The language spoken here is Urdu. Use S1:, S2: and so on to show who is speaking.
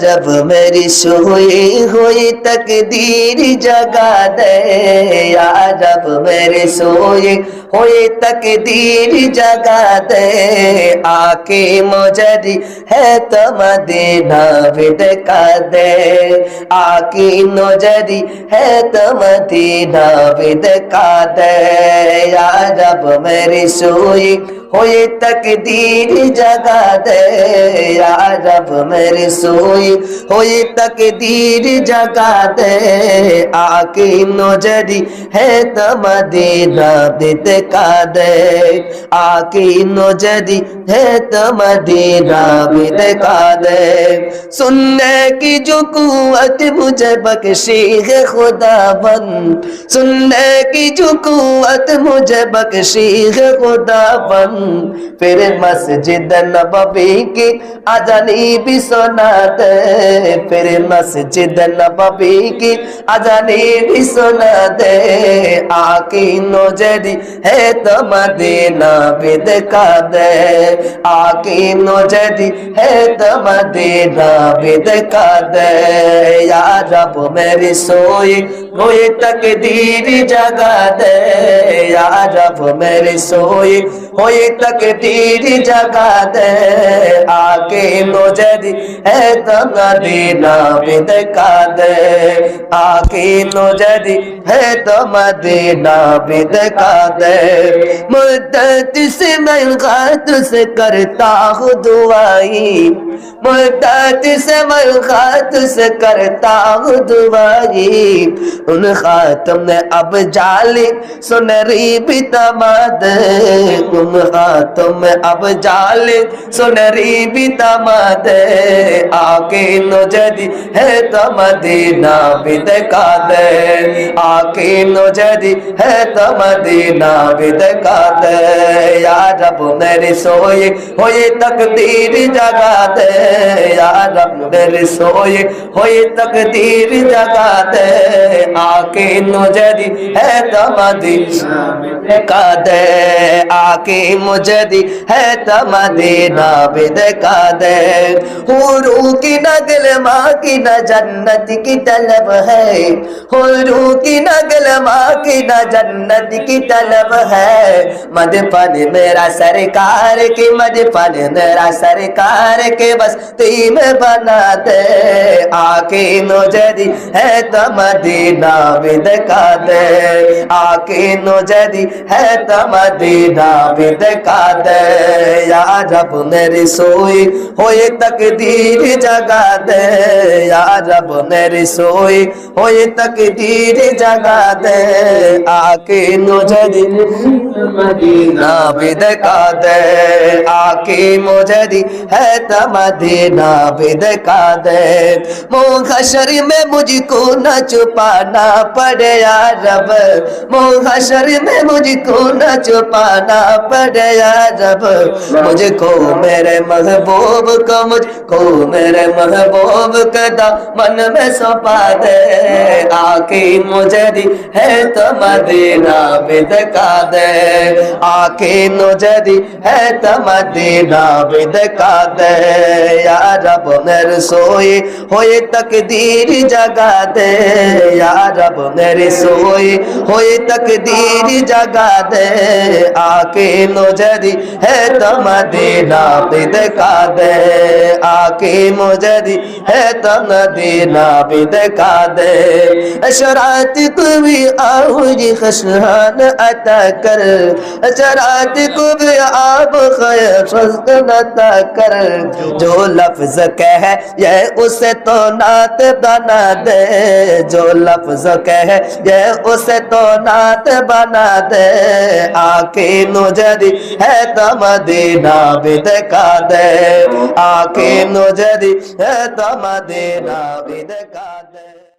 S1: جب میری سوئی ہوئی تقدیر جگا دے، یا رب میری سوئی ہوئی تقدیر جگا دے، آکے مجری ہے تو مدینہ بدکا دے۔ آکی نجری ہے تو مدینہ بدکا دے۔ یا رب میری سوئی ہوئی تقدیر جگا دے، یا رب میری سوئی۔ ہوئی تقدیر جگا دے آکی نجری ہے تو مدینہ بدکا دے۔ آکی نجری ہے تو مدینہ بدکا دے۔ سننے کی جو قوت مجھے بخشی ہے خدا بن۔ سننے کی جو قوت مجھے بخشی ہے خدا بن۔ پھر مسجد نبوی کی اذانی بھی سنا دے۔ پھر مسجد نبوی کی اذانی بھی سنا دے۔ آکی نوجری ہے تو مدینہ بدکا دے۔ آکی نوجری ہے تو مدینہ بدکا دے۔ یا رب میری سوئی کوئی تقدیر جگا دے۔ یا رب میری سوئی ہوئی تقدیر جگا دے۔ آکے نوجری ہے تو مدینہ بدکا دے۔ آکے نوجری ہے تو مدینہ بدکا دے۔ مدت سے میں غات سے کرتا ہوں دعائی۔ مدت سے میں غات سے کرتا ہوں دعائی۔ ان خاتم نے اب جالی سنری بھی تماد تم ہاں خاتم میں اب جال سنری بھی تماد آکے نجدی ہے تو مدینہ بھی دکھا دے آکے نجدی ہے تو مدینہ بھی دکھا دے یا رب میری سوئی ہوئی تقدیر جگا دے۔ یا رب میری سوئی ہوئی تقدیر جگا دے۔ آکے نجدی ہے تو مدینہ دکھا دے آکے مجدی ہے تو مدینہ بھی دکھا دے حورو کی نگل ماں کی نہ جنت کی طلب ہے حورو کی نگل ماں کی نہ جنت کی طلب ہے مد پن میرا سرکار کی مد پن میرا سرکار کے بس تیم بنا دے آکے نجدی ہے تو مدینہ بھی دکھا دے آکے نجدی ہے تو مدینہ بھی دکھا دے یا رب میری سوئی ہوئی تقدیر جگا دے۔ یا رب میری سوئی ہوئی تقدیر جگا دے۔ آکے نجدی مدینہ بھی دکھا دے۔ آکے مجدی ہے تو مدینہ بھی دکھا دے۔ منہ حشر میں مجھ کو نہ چھپانا پڑے یا رب۔ منہ حشر میں مجھ کو نہ چھپانا پڑے یا رب۔ مجھ کو میرے محبوب کو، مجھ کو میرے محبوب کا من میں سپا دے۔ آکے مجھے دی ہے تو مدینہ بھی دکھا دے۔ آکے مجھے دی ہے تو مدینہ بھی دکھا دے۔ یا رب میرے سوئی ہوئی تقدیر جگا دے۔ یا رب میری سوئی ہوئی تقدیر جگا دے۔ آکے مجدی ہے تو مدینہ بھی دکھا دے۔ آکے مجدی ہے تو مدینہ بھی دکھا دے۔ اشرات کو بھی آؤجی خشحان عطا کر۔ اشرات کو بھی آب خیر فضل عطا کر۔ جو لفظ کہے یہ اسے تو نات بنا دے۔ جو لفظ کہے یہ اسے تو نات بنا دے۔ آکے نجدی ہے تو مدینہ بھی دکھا دے۔ آکے نجدی ہے تو مدینہ بھی دکھا دے